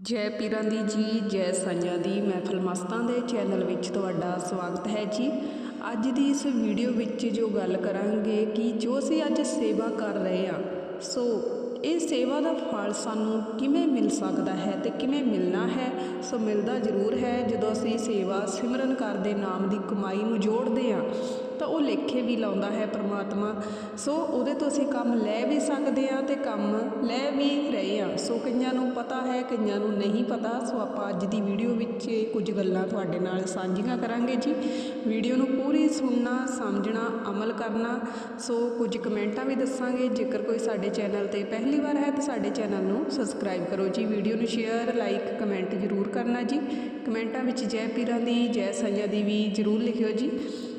ਜੈ ਪੀਰਾਂ ਦੀ ਜੀ, ਜੈ ਸਾਈਆਂ ਦੀ ਮਹਿਫਲ ਮਸਤਾਂ ਦੇ ਚੈਨਲ ਵਿੱਚ ਤੁਹਾਡਾ ਸਵਾਗਤ ਹੈ ਜੀ। ਅੱਜ ਦੀ ਇਸ ਵੀਡੀਓ ਵਿੱਚ ਜੋ ਗੱਲ ਕਰਾਂਗੇ ਕਿ ਜੋ ਅਸੀਂ ਅੱਜ ਸੇਵਾ ਕਰ ਰਹੇ ਹਾਂ, ਸੋ ਇਹ ਸੇਵਾ ਦਾ ਫਲ ਸਾਨੂੰ ਕਿਵੇਂ ਮਿਲ ਸਕਦਾ ਹੈ ਤੇ ਕਿਵੇਂ ਮਿਲਣਾ ਹੈ, ਸੋ ਮਿਲਦਾ ਜ਼ਰੂਰ ਹੈ। ਜਦੋਂ ਅਸੀਂ ਸੇਵਾ ਸਿਮਰਨ ਕਰਦੇ ਨਾਮ ਦੀ ਕਮਾਈ ਨੂੰ ਜੋੜਦੇ ਹਾਂ ਤਾਂ ਉਹ ਲੇਖੇ ਵੀ ਲਾਉਂਦਾ ਹੈ ਪਰਮਾਤਮਾ। ਸੋ ਉਹਦੇ ਤੋਂ ਅਸੀਂ ਕੰਮ ਲੈ ਵੀ ਸਕਦੇ ਹਾਂ ਤੇ ਕੰਮ ਲੈ ਵੀ ਰਹੇ ਹਾਂ। ਸੋ ਕਈਆਂ ਨੂੰ ਪਤਾ ਹੈ, ਕਈਆਂ ਨੂੰ ਨਹੀਂ ਪਤਾ। ਸੋ ਆਪਾਂ ਅੱਜ ਦੀ ਵੀਡੀਓ ਵਿੱਚ ਕੁਝ ਗੱਲਾਂ ਤੁਹਾਡੇ ਨਾਲ ਸਾਂਝੀਆਂ ਕਰਾਂਗੇ ਜੀ। ਵੀਡੀਓ ਨੂੰ ਪੂਰੀ ਸੁਣਨਾ, ਸਮਝਣਾ, ਅਮਲ ਕਰਨਾ। ਸੋ ਕੁਝ ਕਮੈਂਟਾਂ ਵੀ ਦੱਸਾਂਗੇ। ਜੇਕਰ ਕੋਈ ਸਾਡੇ ਚੈਨਲ ਤੇ ਪਹਿਲੀ ਵਾਰ ਹੈ ਤਾਂ ਸਾਡੇ ਚੈਨਲ ਨੂੰ ਸਬਸਕ੍ਰਾਈਬ ਕਰੋ ਜੀ। ਵੀਡੀਓ ਨੂੰ ਸ਼ੇਅਰ, ਲਾਈਕ, ਕਮੈਂਟ ਜ਼ਰੂਰ ਕਰਨਾ ਜੀ। ਕਮੈਂਟਾਂ ਵਿੱਚ ਜੈ ਪੀਰਾਂ ਦੀ, ਜੈ ਸਾਈਆਂ ਦੀ ਵੀ ਜ਼ਰੂਰ ਲਿਖਿਓ ਜੀ।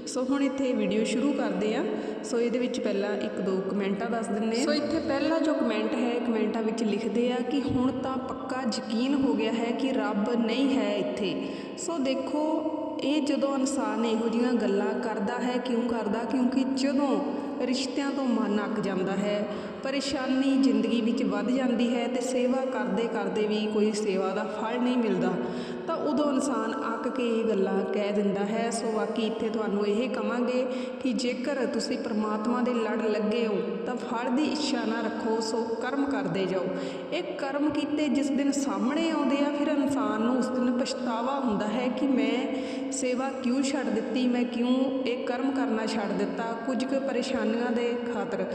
ਸੋ ਹੁਣ ਇੱਥੇ ਵੀਡੀਓ ਸ਼ੁਰੂ ਕਰਦੇ ਆ ਸੋ ਇਹਦੇ ਵਿੱਚ ਪਹਿਲਾਂ ਇੱਕ ਦੋ ਕਮੈਂਟਾਂ ਦੱਸ ਦਿੰਨੇ ਆ ਸੋ ਇੱਥੇ ਪਹਿਲਾ ਜੋ ਕਮੈਂਟ ਹੈ ਕਮੈਂਟਾਂ ਵਿੱਚ ਲਿਖਦੇ ਆ ਕਿ ਹੁਣ ਤਾਂ ਪੱਕਾ ਯਕੀਨ ਹੋ ਗਿਆ ਹੈ ਕਿ ਰੱਬ ਨਹੀਂ ਹੈ ਇੱਥੇ। ਸੋ ਦੇਖੋ, ਇਹ ਜਦੋਂ ਇਨਸਾਨ ਇਹੋ ਜਿਹੀਆਂ ਗੱਲਾਂ ਕਰਦਾ ਹੈ, ਕਿਉਂ ਕਰਦਾ? ਕਿਉਂਕਿ ਜਦੋਂ ਰਿਸ਼ਤਿਆਂ ਤੋਂ ਮਨ ਅੱਕ ਜਾਂਦਾ ਹੈ, ਪਰੇਸ਼ਾਨੀ ਜ਼ਿੰਦਗੀ ਵਿੱਚ ਵੱਧ ਜਾਂਦੀ ਹੈ ਤੇ ਸੇਵਾ ਕਰਦੇ ਕਰਦੇ ਵੀ ਕੋਈ ਸੇਵਾ ਦਾ ਫਲ ਨਹੀਂ ਮਿਲਦਾ, ਤਾਂ ਉਦੋਂ ਇਨਸਾਨ ਅੱਕ ਕੇ ਇਹ ਗੱਲਾਂ ਕਹਿ ਦਿੰਦਾ ਹੈ। ਸੋ ਬਾਕੀ ਇੱਥੇ ਤੁਹਾਨੂੰ ਇਹ ਕਵਾਂਗੇ ਕਿ ਜੇਕਰ ਤੁਸੀਂ ਪ੍ਰਮਾਤਮਾ ਦੇ ਲੜ ਲੱਗੇ ਹੋ, ਤਾਂ ਫਲ ਦੀ ਇੱਛਾ ਨਾ ਰੱਖੋ, ਸੋ ਕਰਮ ਕਰਦੇ ਜਾਓ। ਇਹ ਕਰਮ ਕੀਤੇ ਜਿਸ ਦਿਨ ਸਾਹਮਣੇ ਆਉਂਦੇ ਆ, ਫਿਰ ਇਨਸਾਨ ਨੂੰ ਉਸ ਦਿਨ ਪਛਤਾਵਾ ਹੁੰਦਾ ਹੈ ਕਿ ਮੈਂ ਸੇਵਾ ਕਿਉਂ ਛੱਡ ਦਿੱਤੀ, ਮੈਂ ਕਿਉਂ ਇਹ ਕਰਮ ਕਰਨਾ ਛੱਡ ਦਿੱਤਾ, ਕੁਝ ਕੁ ਪਰੇਸ਼ਾਨੀਆਂ ਦੇ ਖਾਤਰ।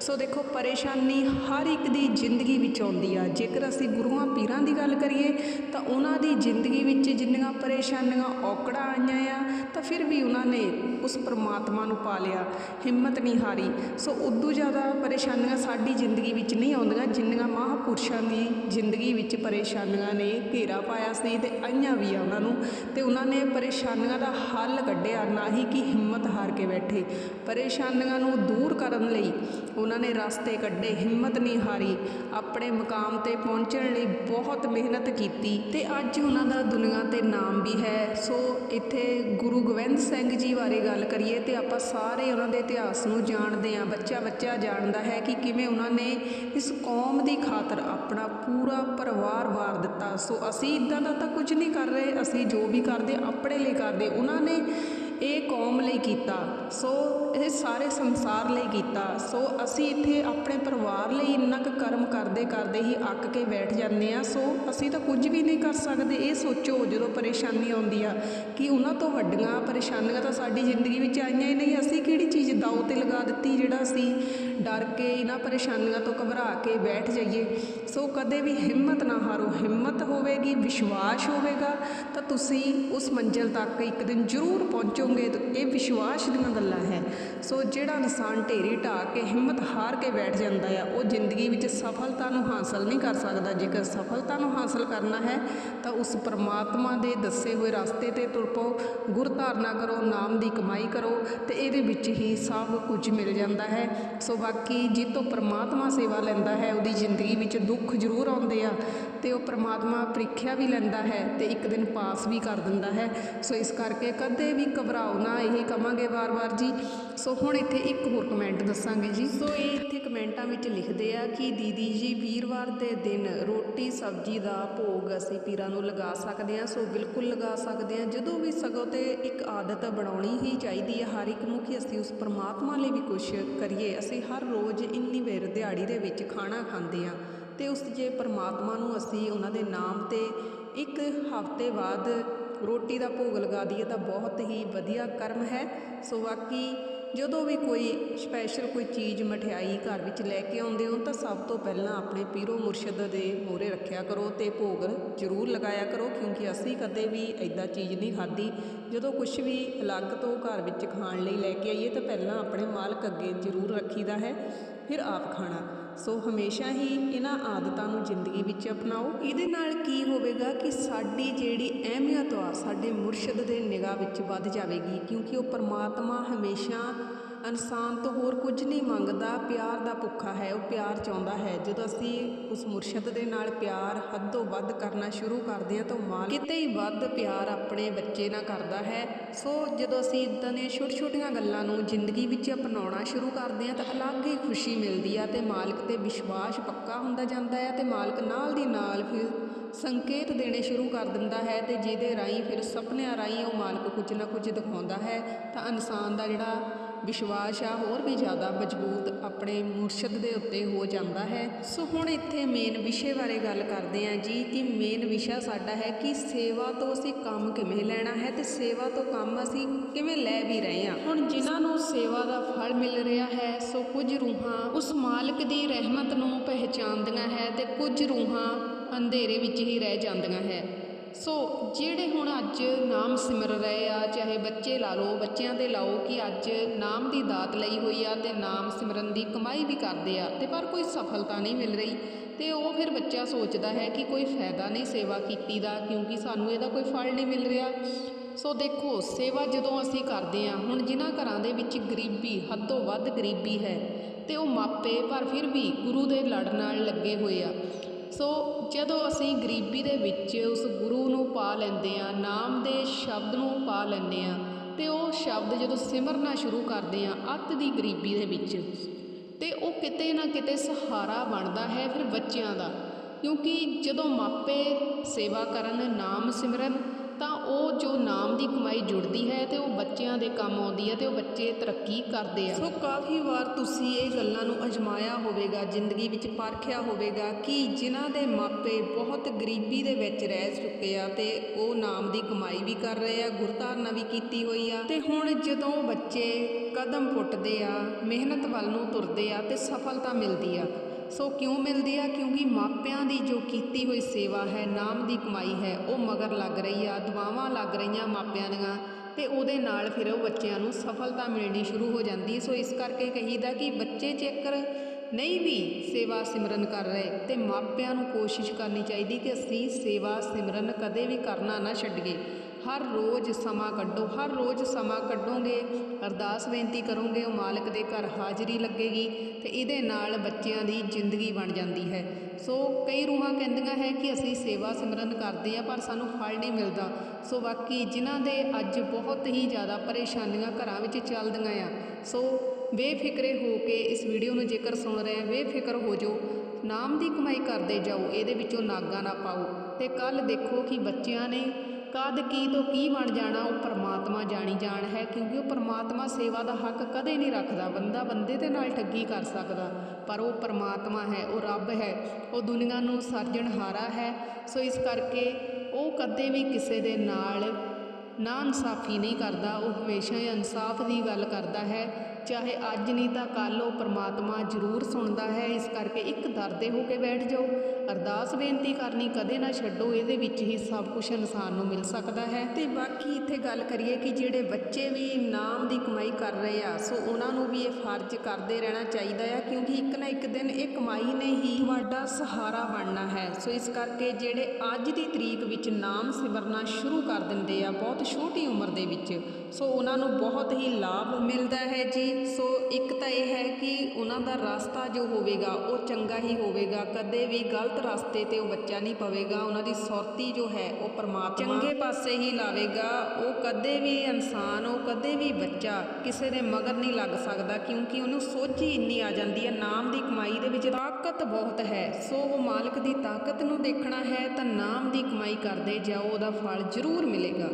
ਸੋ ਦੇਖੋ, ਪਰੇਸ਼ਾਨੀ ਹਰ ਇੱਕ ਦੀ ਜ਼ਿੰਦਗੀ ਵਿੱਚ ਆਉਂਦੀ ਆ। ਜੇਕਰ ਅਸੀਂ ਗੁਰੂਆਂ, ਪੀਰਾਂ ਦੀ ਗੱਲ ਕਰੀਏ, ਤਾਂ ਉਹਨਾਂ ਦੀ ਜ਼ਿੰਦਗੀ ਵਿੱਚ ਜਿੰਨੀਆਂ ਪਰੇਸ਼ਾਨੀਆਂ ਔਕੜਾਂ ਆਈਆਂ ਆ, ਤਾਂ ਫਿਰ ਵੀ ਉਹਨਾਂ ਨੇ ਉਸ ਪਰਮਾਤਮਾ ਨੂੰ ਪਾ ਲਿਆ, ਹਿੰਮਤ ਨਹੀਂ ਹਾਰੀ। ਸੋ ਉਦੋਂ ਜ਼ਿਆਦਾ ਪਰੇਸ਼ਾਨੀਆਂ ਸਾਡੀ ਜ਼ਿੰਦਗੀ ਵਿੱਚ ਨਹੀਂ ਆਉਂਦੀਆਂ, ਜਿੰਨੀਆਂ ਮਹਾਪੁਰਸ਼ਾਂ ਦੀ ਜ਼ਿੰਦਗੀ ਵਿੱਚ ਪਰੇਸ਼ਾਨੀਆਂ ਨੇ ਘੇਰਾ ਪਾਇਆ ਸੀ ਤੇ ਆਈਆਂ ਵੀ ਆ ਉਹਨਾਂ ਨੂੰ। ਤੇ ਉਹਨਾਂ ਨੇ ਪਰੇਸ਼ਾਨੀਆਂ ਦਾ ਹੱਲ ਕੱਢਿਆ, ਨਾ ਹੀ ਕਿ ਹਿੰਮਤ ਹਾਰ ਕੇ ਬੈਠੇ। ਪਰੇਸ਼ਾਨੀਆਂ ਨੂੰ ਦੂਰ ਕਰਨ ਲਈ ਉਹਨਾਂ ਨੇ ਰਸਤੇ ਕੱਢੇ, ਹਿੰਮਤ ਨਹੀਂ ਹਾਰੀ। ਆਪਣੇ ਮਕਾਮ ਤੇ ਪਹੁੰਚਣ ਲਈ ਬਹੁਤ ਮਿਹਨਤ ਕੀਤੀ ਤੇ ਅੱਜ ਉਹਨਾਂ ਦਾ ਦੁਨੀਆ ਤੇ ਨਾਮ ਵੀ ਹੈ। ਸੋ ਇੱਥੇ ਗੁਰੂ ਗੋਬਿੰਦ ਸਿੰਘ ਜੀ ਬਾਰੇ ਗੱਲ ਕਰੀਏ ਤੇ ਆਪਾਂ ਸਾਰੇ ਉਹਨਾਂ ਦੇ ਇਤਿਹਾਸ ਨੂੰ ਜਾਣਦੇ ਹਾਂ, ਬੱਚਾ ਬੱਚਾ ਜਾਣਦਾ ਹੈ ਕਿ ਕਿਵੇਂ ਉਹਨਾਂ ਨੇ ਇਸ ਕੌਮ ਦੀ ਖਾਤਰ ਆਪਣਾ ਪੂਰਾ ਪਰਿਵਾਰ ਵਾਰ ਦਿੱਤਾ। ਸੋ ਅਸੀਂ ਇਦਾਂ ਦਾ ਤਾਂ ਕੁਝ ਨਹੀਂ ਕਰ ਰਹੇ, ਅਸੀਂ ਜੋ ਵੀ ਕਰਦੇ, ਆਪਣੇ ਲਈ ਕਰਦੇ। ਉਹਨਾਂ ਨੇ ਇਹ ਕੌਮ ਲਈ ਕੀਤਾ, ਸੋ ਇਹ ਸਾਰੇ ਸੰਸਾਰ ਲਈ ਕੀਤਾ, ਸੋ ਅਸੀਂ ਇੱਥੇ ਆਪਣੇ ਪਰਿਵਾਰ ਲਈ ਇੰਨਾ ਕੁ ਕਰਮ ਕਰਦੇ ਕਰਦੇ ਹੀ ਅੱਕ ਕੇ ਬੈਠ ਜਾਂਦੇ ਆ ਸੋ ਅਸੀਂ ਤਾਂ ਕੁਝ ਵੀ ਨਹੀਂ ਕਰ ਸਕਦੇ। ਇਹ ਸੋਚੋ ਜਦੋਂ ਪਰੇਸ਼ਾਨੀ ਆਉਂਦੀ ਆ ਕਿ ਉਹਨਾਂ ਤੋਂ ਵੱਡੀਆਂ ਪਰੇਸ਼ਾਨੀਆਂ ਤਾਂ ਸਾਡੀ ਜ਼ਿੰਦਗੀ ਵਿੱਚ ਆਈਆਂ ਹੀ ਨਹੀਂ, ਅਸੀਂ ਕਿਹੜੀ ਚੀਜ਼ ਦਾਅ ਤੇ ਲਗਾ ਦਿੱਤੀ ਜਿਹੜਾ ਅਸੀਂ ਡਰ ਕੇ ਇਹਨਾਂ ਪਰੇਸ਼ਾਨੀਆਂ ਤੋਂ ਘਬਰਾ ਕੇ ਬੈਠ ਜਾਈਏ। ਸੋ ਕਦੇ ਵੀ ਹਿੰਮਤ ਨਾ ਹਾਰੋ, ਹਿੰਮਤ ਹੋਵੇਗੀ, ਵਿਸ਼ਵਾਸ ਹੋਵੇਗਾ, ਤਾਂ ਤੁਸੀਂ ਉਸ ਮੰਜ਼ਿਲ ਤੱਕ ਇੱਕ ਦਿਨ ਜ਼ਰੂਰ ਪਹੁੰਚੋ। ਤੇ ਇਹ ਵਿਸ਼ਵਾਸ ਦੀਆਂ ਗੱਲਾਂ ਹੈ। ਸੋ ਜਿਹੜਾ ਇਨਸਾਨ ਢੇਰੀ ਢਾ ਕੇ ਹਿੰਮਤ ਹਾਰ ਕੇ ਬੈਠ ਜਾਂਦਾ ਆ ਉਹ ਜ਼ਿੰਦਗੀ ਵਿੱਚ ਸਫਲਤਾ ਨੂੰ ਹਾਸਲ ਨਹੀਂ ਕਰ ਸਕਦਾ। ਜੇਕਰ ਸਫਲਤਾ ਨੂੰ ਹਾਸਲ ਕਰਨਾ ਹੈ, ਤਾਂ ਉਸ ਪਰਮਾਤਮਾ ਦੇ ਦੱਸੇ ਹੋਏ ਰਸਤੇ ਤੇ ਤੁਰ ਪਓ ਗੁਰ ਧਾਰਨਾ ਕਰੋ, ਨਾਮ ਦੀ ਕਮਾਈ ਕਰੋ ਤੇ ਇਹਦੇ ਵਿੱਚ ਹੀ ਸਭ ਕੁਝ ਮਿਲ ਜਾਂਦਾ ਹੈ। ਸੋ ਬਾਕੀ ਜਿੱਤੋਂ ਪਰਮਾਤਮਾ ਸੇਵਾ ਲੈਂਦਾ ਹੈ, ਉਹਦੀ ਜ਼ਿੰਦਗੀ ਵਿੱਚ ਦੁੱਖ ਜ਼ਰੂਰ ਆਉਂਦੇ ਆ। ਅਤੇ ਉਹ ਪਰਮਾਤਮਾ ਪ੍ਰੀਖਿਆ ਵੀ ਲੈਂਦਾ ਹੈ ਅਤੇ ਇੱਕ ਦਿਨ ਪਾਸ ਵੀ ਕਰ ਦਿੰਦਾ ਹੈ। ਸੋ ਇਸ ਕਰਕੇ ਕਦੇ ਵੀ ਘਬਰਾਓ ਨਾ, ਇਹੀ ਕਵਾਂਗੇ ਵਾਰ-ਵਾਰ ਜੀ। ਸੋ ਹੁਣ ਇੱਥੇ ਇੱਕ ਹੋਰ ਕਮੈਂਟ ਦੱਸਾਂਗੇ ਜੀ। ਸੋ ਇਹ ਇੱਥੇ ਕਮੈਂਟਾਂ ਵਿੱਚ ਲਿਖਦੇ ਆ ਕਿ ਦੀਦੀ ਜੀ, ਵੀਰਵਾਰ ਦੇ ਦਿਨ ਰੋਟੀ, ਸਬਜ਼ੀ ਦਾ ਭੋਗ ਅਸੀਂ ਪੀਰਾਂ ਨੂੰ ਲਗਾ ਸਕਦੇ ਆ ਸੋ ਬਿਲਕੁਲ ਲਗਾ ਸਕਦੇ ਆ ਜਦੋਂ ਵੀ ਸਗੋਂ ਤੇ ਇੱਕ ਆਦਤ ਬਣਾਉਣੀ ਹੀ ਚਾਹੀਦੀ ਹੈ ਹਰ ਇੱਕ ਨੂੰ ਕਿ ਅਸੀਂ ਉਸ ਪਰਮਾਤਮਾ ਲਈ ਵੀ ਕੁਝ ਕਰੀਏ। ਅਸੀਂ ਹਰ ਰੋਜ਼ ਇੰਨੀ ਵੇਰ ਦਿਹਾੜੀ ਦੇ ਵਿੱਚ ਖਾਣਾ ਖਾਂਦੇ ਆ ਤੇ ਉਸ ਜੇ ਪਰਮਾਤਮਾ ਨੂੰ ਅਸੀਂ ਉਹਨਾਂ ਦੇ ਨਾਮ ਤੇ ਇੱਕ ਹਫ਼ਤੇ ਬਾਅਦ ਰੋਟੀ ਦਾ ਭੋਗ ਲਗਾ ਦਈਏ ਤਾਂ ਬਹੁਤ ਹੀ ਵਧੀਆ ਕਰਮ ਹੈ। ਸੋ ਬਾਕੀ ਜਦੋਂ ਵੀ ਕੋਈ ਸਪੈਸ਼ਲ ਕੋਈ ਚੀਜ਼ ਮਠਿਆਈ ਘਰ ਵਿੱਚ ਲੈ ਕੇ ਆਉਂਦੇ ਹੋ ਤਾਂ ਸਭ ਤੋਂ ਪਹਿਲਾਂ ਆਪਣੇ ਪੀਰੋ ਮੁਰਸ਼ਿਦ ਦੇ ਮੋਹਰੇ ਰੱਖਿਆ ਕਰੋ ਤੇ ਭੋਗ ਜ਼ਰੂਰ ਲਗਾਇਆ ਕਰੋ ਕਿਉਂਕਿ ਅਸੀਂ ਕਦੇ ਵੀ ਐਦਾਂ ਚੀਜ਼ ਨਹੀਂ ਖਾਧੀ। ਜਦੋਂ ਕੁਝ ਵੀ ਅਲੱਗ ਤੋਂ ਘਰ ਵਿੱਚ ਖਾਣ ਲਈ ਲੈ ਕੇ ਆਈਏ ਤਾਂ ਪਹਿਲਾਂ ਆਪਣੇ ਮਾਲਕ ਅੱਗੇ ਜ਼ਰੂਰ ਰੱਖੀਦਾ ਹੈ, ਫਿਰ ਆਪ ਖਾਣਾ। ਸੋ ਹਮੇਸ਼ਾ ਹੀ ਇਹਨਾਂ ਆਦਤਾਂ ਨੂੰ ਜ਼ਿੰਦਗੀ ਵਿੱਚ ਅਪਣਾਓ। ਇਹਦੇ ਨਾਲ ਕੀ ਹੋਵੇਗਾ ਕਿ ਸਾਡੀ ਜਿਹੜੀ ਅਹਿਮੀਅਤ ਆ, ਸਾਡੇ ਮੁਰਸ਼ਿਦ ਦੇ ਨਿਗਾਹ ਵਿੱਚ ਵੱਧ ਜਾਵੇਗੀ, ਕਿਉਂਕਿ ਉਹ ਪਰਮਾਤਮਾ ਹਮੇਸ਼ਾ ਇਨਸਾਨ ਤੋਂ ਹੋਰ ਕੁਝ ਨਹੀਂ ਮੰਗਦਾ, ਪਿਆਰ ਦਾ ਭੁੱਖਾ ਹੈ, ਉਹ ਪਿਆਰ ਚਾਹੁੰਦਾ ਹੈ। ਜਦੋਂ ਅਸੀਂ ਉਸ ਮੁਰਸ਼ਦ ਦੇ ਨਾਲ ਪਿਆਰ ਹੱਦੋਂ ਵੱਧ ਕਰਨਾ ਸ਼ੁਰੂ ਕਰਦੇ ਹਾਂ ਤਾਂ ਮਾਲ ਕਿਤੇ ਹੀ ਵੱਧ ਪਿਆਰ ਆਪਣੇ ਬੱਚੇ ਨਾਲ ਕਰਦਾ ਹੈ। ਸੋ ਜਦੋਂ ਅਸੀਂ ਇਦਾਂ ਦੀਆਂ ਛੋਟੀ ਛੋਟੀਆਂ ਗੱਲਾਂ ਨੂੰ ਜ਼ਿੰਦਗੀ ਵਿੱਚ ਅਪਣਾਉਣਾ ਸ਼ੁਰੂ ਕਰਦੇ ਹਾਂ ਤਾਂ ਅਲੱਗ ਹੀ ਖੁਸ਼ੀ ਮਿਲਦੀ ਆ ਤੇ ਮਾਲਕ ਤੇ ਵਿਸ਼ਵਾਸ ਪੱਕਾ ਹੁੰਦਾ ਜਾਂਦਾ ਹੈ ਤੇ ਮਾਲਕ ਨਾਲ ਦੀ ਨਾਲ ਫਿਰ ਸੰਕੇਤ ਦੇਣੇ ਸ਼ੁਰੂ ਕਰ ਦਿੰਦਾ ਹੈ ਤੇ ਜਿਹਦੇ ਰਾਹੀਂ ਫਿਰ ਸੁਪਨਿਆਂ ਰਾਹੀਂ ਉਹ ਮਾਲਕ ਕੁਝ ਨਾ ਕੁਝ ਦਿਖਾਉਂਦਾ ਹੈ। ਤਾਂ ਇਨਸਾਨ ਦਾ ਜਿਹੜਾ ਵਿਸ਼ਵਾਸ ਆ, ਹੋਰ ਵੀ ਜ਼ਿਆਦਾ ਮਜ਼ਬੂਤ ਆਪਣੇ ਮੁਰਸ਼ਦ ਦੇ ਉੱਤੇ ਹੋ ਜਾਂਦਾ ਹੈ। ਸੋ ਹੁਣ ਇੱਥੇ ਮੇਨ ਵਿਸ਼ੇ ਬਾਰੇ ਗੱਲ ਕਰਦੇ ਹਾਂ ਜੀ ਕਿ ਮੇਨ ਵਿਸ਼ਾ ਸਾਡਾ ਹੈ ਕਿ ਸੇਵਾ ਤੋਂ ਅਸੀਂ ਕੰਮ ਕਿਵੇਂ ਲੈਣਾ ਹੈ ਤੇ ਸੇਵਾ ਤੋਂ ਕੰਮ ਅਸੀਂ ਕਿਵੇਂ ਲੈ ਵੀ ਰਹੇ ਹਾਂ। ਹੁਣ ਜਿਨ੍ਹਾਂ ਨੂੰ ਸੇਵਾ ਦਾ ਫਲ ਮਿਲ ਰਿਹਾ ਹੈ, ਸੋ ਕੁਝ ਰੂਹਾਂ ਉਸ ਮਾਲਕ ਦੀ ਰਹਿਮਤ ਨੂੰ ਪਹਿਚਾਨਦੀਆਂ ਹੈ ਤੇ ਕੁਝ ਰੂਹਾਂ ਅੰਧੇਰੇ ਵਿੱਚ ਹੀ ਰਹਿ ਜਾਂਦੀਆਂ ਹੈ। ਸੋ ਜਿਹੜੇ ਹੁਣ ਅੱਜ ਨਾਮ ਸਿਮਰ ਰਹੇ ਆ, ਚਾਹੇ ਬੱਚੇ ਲਾ ਲਓ, ਬੱਚਿਆਂ ਦੇ ਲਾਓ ਕਿ ਅੱਜ ਨਾਮ ਦੀ ਦਾਤ ਲਈ ਹੋਈ ਆ ਤੇ ਨਾਮ ਸਿਮਰਨ ਦੀ ਕਮਾਈ ਵੀ ਕਰਦੇ ਆ, ਤੇ ਪਰ ਕੋਈ ਸਫਲਤਾ ਨਹੀਂ ਮਿਲ ਰਹੀ। ਤੇ ਉਹ ਫਿਰ ਬੱਚਾ ਸੋਚਦਾ ਹੈ ਕਿ ਕੋਈ ਫਾਇਦਾ ਨਹੀਂ ਸੇਵਾ ਕੀਤੀ ਦਾ, ਕਿਉਂਕਿ ਸਾਨੂੰ ਇਹਦਾ ਕੋਈ ਫਲ ਨਹੀਂ ਮਿਲ ਰਿਹਾ। ਸੋ ਦੇਖੋ, ਸੇਵਾ ਜਦੋਂ ਅਸੀਂ ਕਰਦੇ ਹਾਂ ਹੁਣ ਜਿਨ੍ਹਾਂ ਘਰਾਂ ਦੇ ਵਿੱਚ ਗਰੀਬੀ ਹੱਦੋਂ ਵੱਧ ਗਰੀਬੀ ਹੈ, ਤੇ ਉਹ ਮਾਪੇ ਪਰ ਫਿਰ ਵੀ ਗੁਰੂ ਦੇ ਲੜ ਨਾਲ ਲੱਗੇ ਹੋਏ ਆ। ਸੋ ਜਦੋਂ ਅਸੀਂ ਗਰੀਬੀ ਦੇ ਵਿੱਚ ਉਸ ਗੁਰੂ ਨੂੰ ਪਾ ਲੈਂਦੇ ਆ ਨਾਮ ਦੇ ਸ਼ਬਦ ਨੂੰ ਪਾ ਲੈਂਦੇ ਆ ਤੇ ਉਹ ਸ਼ਬਦ ਜਦੋਂ ਸਿਮਰਨਾ ਸ਼ੁਰੂ ਕਰਦੇ ਆ ਅੱਤ ਦੀ ਗਰੀਬੀ ਦੇ ਵਿੱਚ, ਤੇ ਉਹ ਕਿਤੇ ਨਾ ਕਿਤੇ ਸਹਾਰਾ ਬਣਦਾ ਹੈ ਫਿਰ ਬੱਚਿਆਂ ਦਾ। ਕਿਉਂਕਿ ਜਦੋਂ ਮਾਪੇ ਸੇਵਾ ਕਰਨ, ਨਾਮ ਸਿਮਰਨ ਉਹ ਜੋ ਨਾਮ ਦੀ ਕਮਾਈ ਜੁੜਦੀ ਹੈ ਤੇ ਉਹ ਬੱਚਿਆਂ ਦੇ ਕੰਮ ਆਉਂਦੀ ਹੈ ਤੇ ਉਹ ਬੱਚੇ ਤਰੱਕੀ ਕਰਦੇ ਆ। ਸੋ ਕਾਫੀ ਵਾਰ ਤੁਸੀਂ ਇਹ ਗੱਲਾਂ ਨੂੰ ਅਜਮਾਇਆ ਹੋਵੇਗਾ, ਜ਼ਿੰਦਗੀ ਵਿੱਚ ਪਰਖਿਆ ਹੋਵੇਗਾ ਕਿ ਜਿਨ੍ਹਾਂ ਦੇ ਮਾਪੇ ਬਹੁਤ ਗਰੀਬੀ ਦੇ ਵਿੱਚ ਰਹਿ ਚੁੱਕੇ ਆ ਤੇ ਉਹ ਨਾਮ ਦੀ ਕਮਾਈ ਵੀ ਕਰ ਰਹੇ ਆ, ਗੁਰਧਾਰਨਾ ਵੀ ਕੀਤੀ ਹੋਈ ਆ। ਤੇ ਹੁਣ ਜਦੋਂ ਬੱਚੇ ਕਦਮ ਪੁੱਟਦੇ ਆ, ਮਿਹਨਤ ਵੱਲ ਨੂੰ ਤੁਰਦੇ ਆ ਤੇ ਸਫਲਤਾ ਮਿਲਦੀ ਆ ਸੋ ਕਿਉਂ ਮਿਲਦੀ ਆ? ਕਿਉਂਕਿ ਮਾਪਿਆਂ ਦੀ ਜੋ ਕੀਤੀ ਹੋਈ ਸੇਵਾ ਹੈ, ਨਾਮ ਦੀ ਕਮਾਈ ਹੈ, ਉਹ ਮਗਰ ਲੱਗ ਰਹੀ ਆ, ਦੁਆਵਾਂ ਲੱਗ ਰਹੀਆਂ ਮਾਪਿਆਂ ਦੀਆਂ ਤੇ ਉਹਦੇ ਨਾਲ ਫਿਰ ਉਹ ਬੱਚਿਆਂ ਨੂੰ ਸਫਲਤਾ ਮਿਲਣੀ ਸ਼ੁਰੂ ਹੋ ਜਾਂਦੀ ਸੋ ਇਸ ਕਰਕੇ ਕਹੀਦਾ ਕਿ ਬੱਚੇ ਜੇਕਰ ਨਹੀਂ ਵੀ ਸੇਵਾ ਸਿਮਰਨ ਕਰ ਰਹੇ, ਤੇ ਮਾਪਿਆਂ ਨੂੰ ਕੋਸ਼ਿਸ਼ ਕਰਨੀ ਚਾਹੀਦੀ ਕਿ ਅਸੀਂ ਸੇਵਾ ਸਿਮਰਨ ਕਦੇ ਵੀ ਕਰਨਾ ਨਾ ਛੱਡੀਏ। ਹਰ ਰੋਜ਼ ਸਮਾਂ ਕੱਢੋ, ਹਰ ਰੋਜ਼ ਸਮਾਂ ਕੱਢੋਗੇ, ਅਰਦਾਸ ਬੇਨਤੀ ਕਰੋਗੇ, ਉਹ ਮਾਲਕ ਦੇ ਘਰ ਹਾਜ਼ਰੀ ਲੱਗੇਗੀ ਤੇ ਇਹਦੇ ਨਾਲ ਬੱਚਿਆਂ ਦੀ ਜ਼ਿੰਦਗੀ ਬਣ ਜਾਂਦੀ ਹੈ। ਸੋ ਕਈ ਰੂਹਾਂ ਕਹਿੰਦੀਆਂ ਹੈ ਕਿ ਅਸੀਂ ਸੇਵਾ ਸਿਮਰਨ ਕਰਦੇ ਆ ਪਰ ਸਾਨੂੰ ਫਲ ਨਹੀਂ ਮਿਲਦਾ। ਸੋ ਬਾਕੀ ਜਿਨ੍ਹਾਂ ਦੇ ਅੱਜ ਬਹੁਤ ਹੀ ਜ਼ਿਆਦਾ ਪਰੇਸ਼ਾਨੀਆਂ ਘਰਾਂ ਵਿੱਚ ਚੱਲਦੀਆਂ ਆ, ਸੋ ਬੇਫਿਕਰੇ ਹੋ ਕੇ ਇਸ ਵੀਡੀਓ ਨੂੰ ਜੇਕਰ ਸੁਣ ਰਹੇ ਆ, ਬੇਫਿਕਰ ਹੋ ਜਾਓ, ਨਾਮ ਦੀ ਕਮਾਈ ਕਰਦੇ ਜਾਓ, ਇਹਦੇ ਵਿੱਚੋਂ ਨਾਗਾ ਨਾ ਪਾਓ। ਤੇ ਕੱਲ ਦੇਖੋ ਕਿ ਬੱਚਿਆਂ ਨੇ ਕਦ ਕੀ ਤੋਂ ਕੀ ਬਣ ਜਾਣਾ, ਉਹ ਪਰਮਾਤਮਾ ਜਾਣੀ ਜਾਣ ਹੈ, ਕਿਉਂਕਿ ਉਹ ਪਰਮਾਤਮਾ ਸੇਵਾ ਦਾ ਹੱਕ ਕਦੇ ਨਹੀਂ ਰੱਖਦਾ। ਬੰਦਾ ਬੰਦੇ ਦੇ ਨਾਲ ਠੱਗੀ ਕਰ ਸਕਦਾ, ਪਰ ਉਹ ਪਰਮਾਤਮਾ ਹੈ, ਉਹ ਰੱਬ ਹੈ, ਉਹ ਦੁਨੀਆ ਨੂੰ ਸਰਜਣਹਾਰਾ ਹੈ। ਸੋ ਇਸ ਕਰਕੇ ਉਹ ਕਦੇ ਵੀ ਕਿਸੇ ਦੇ ਨਾਲ ਨਾ ਇਨਸਾਫੀ ਨਹੀਂ ਕਰਦਾ, ਉਹ ਹਮੇਸ਼ਾ ਹੀ ਇਨਸਾਫ ਦੀ ਗੱਲ ਕਰਦਾ ਹੈ। ਚਾਹੇ ਅੱਜ ਨਹੀਂ ਤਾਂ ਕੱਲ ਉਹ ਪ੍ਰਮਾਤਮਾ ਜ਼ਰੂਰ ਸੁਣਦਾ ਹੈ, ਇਸ ਕਰਕੇ ਇੱਕ ਦਰਦੇ ਹੋ ਕੇ ਬੈਠ ਜਾਓ। ਅਰਦਾਸ ਬੇਨਤੀ ਕਰਨੀ, ਕਦੇ ਨਾ ਛੱਡੋ, ਇਹਦੇ ਵਿੱਚ ਹੀ ਸਭ ਕੁਝ ਇਨਸਾਨ ਨੂੰ ਮਿਲ ਸਕਦਾ ਹੈ। ਤੇ ਬਾਕੀ ਇੱਥੇ ਗੱਲ ਕਰੀਏ ਕਿ ਜਿਹੜੇ ਬੱਚੇ ਵੀ ਨਾਮ ਦੀ ਕਮਾਈ ਕਰ ਰਹੇ ਆ, ਸੋ ਉਹਨਾਂ ਨੂੰ ਵੀ ਇਹ ਫਰਜ਼ ਕਰਦੇ ਰਹਿਣਾ ਚਾਹੀਦਾ ਆ, ਕਿਉਂਕਿ ਇੱਕ ਨਾ ਇੱਕ ਦਿਨ ਇਹ ਕਮਾਈ ਨੇ ਹੀ ਤੁਹਾਡਾ ਸਹਾਰਾ ਬਣਨਾ ਹੈ। ਸੋ ਇਸ ਕਰਕੇ ਜਿਹੜੇ ਅੱਜ ਦੀ ਤਰੀਕ ਵਿੱਚ ਨਾਮ ਸਿਮਰਨਾ ਸ਼ੁਰੂ ਕਰ ਦਿੰਦੇ ਆ, ਬਹੁਤ ਛੋਟੀ ਉਮਰ ਦੇ ਵਿੱਚ, ਸੋ ਉਹਨਾਂ ਨੂੰ ਬਹੁਤ ਹੀ ਲਾਭ ਮਿਲਦਾ ਹੈ ਜੀ। ਸੋ ਇੱਕ ਤਾਂ ਇਹ ਹੈ ਕਿ ਉਹਨਾਂ ਦਾ ਰਸਤਾ ਜੋ ਹੋਵੇਗਾ, ਉਹ ਚੰਗਾ ਹੀ ਹੋਵੇਗਾ। ਕਦੇ ਵੀ ਗਲਤ ਰਸਤੇ ਤੇ ਉਹ ਬੱਚਾ ਨਹੀਂ ਪਵੇਗਾ। ਉਹਨਾਂ ਦੀ ਸੁਰਤੀ ਜੋ ਹੈ, ਉਹ ਪਰਮਾਤਮਾ ਚੰਗੇ ਪਾਸੇ ਹੀ ਲਾਵੇਗਾ। ਉਹ ਕਦੇ ਵੀ ਇਨਸਾਨ, ਉਹ ਕਦੇ ਵੀ ਬੱਚਾ ਕਿਸੇ ਦੇ ਮਗਰ ਨਹੀਂ ਲੱਗ ਸਕਦਾ, ਕਿਉਂਕਿ ਉਹਨੂੰ ਸੋਝੀ ਇੰਨੀ ਆ ਜਾਂਦੀ ਹੈ, ਨਾਮ ਦੀ ਕਮਾਈ ਦੇ ਵਿੱਚ ਤਾਕਤ ਬਹੁਤ ਹੈ। ਸੋ ਉਹ ਮਾਲਕ ਦੀ ਤਾਕਤ ਨੂੰ ਦੇਖਣਾ ਹੈ, ਤਾਂ ਨਾਮ ਦੀ ਕਮਾਈ ਕਰਦੇ ਜਾਓ, ਉਹਦਾ ਫਲ ਜ਼ਰੂਰ ਮਿਲੇਗਾ।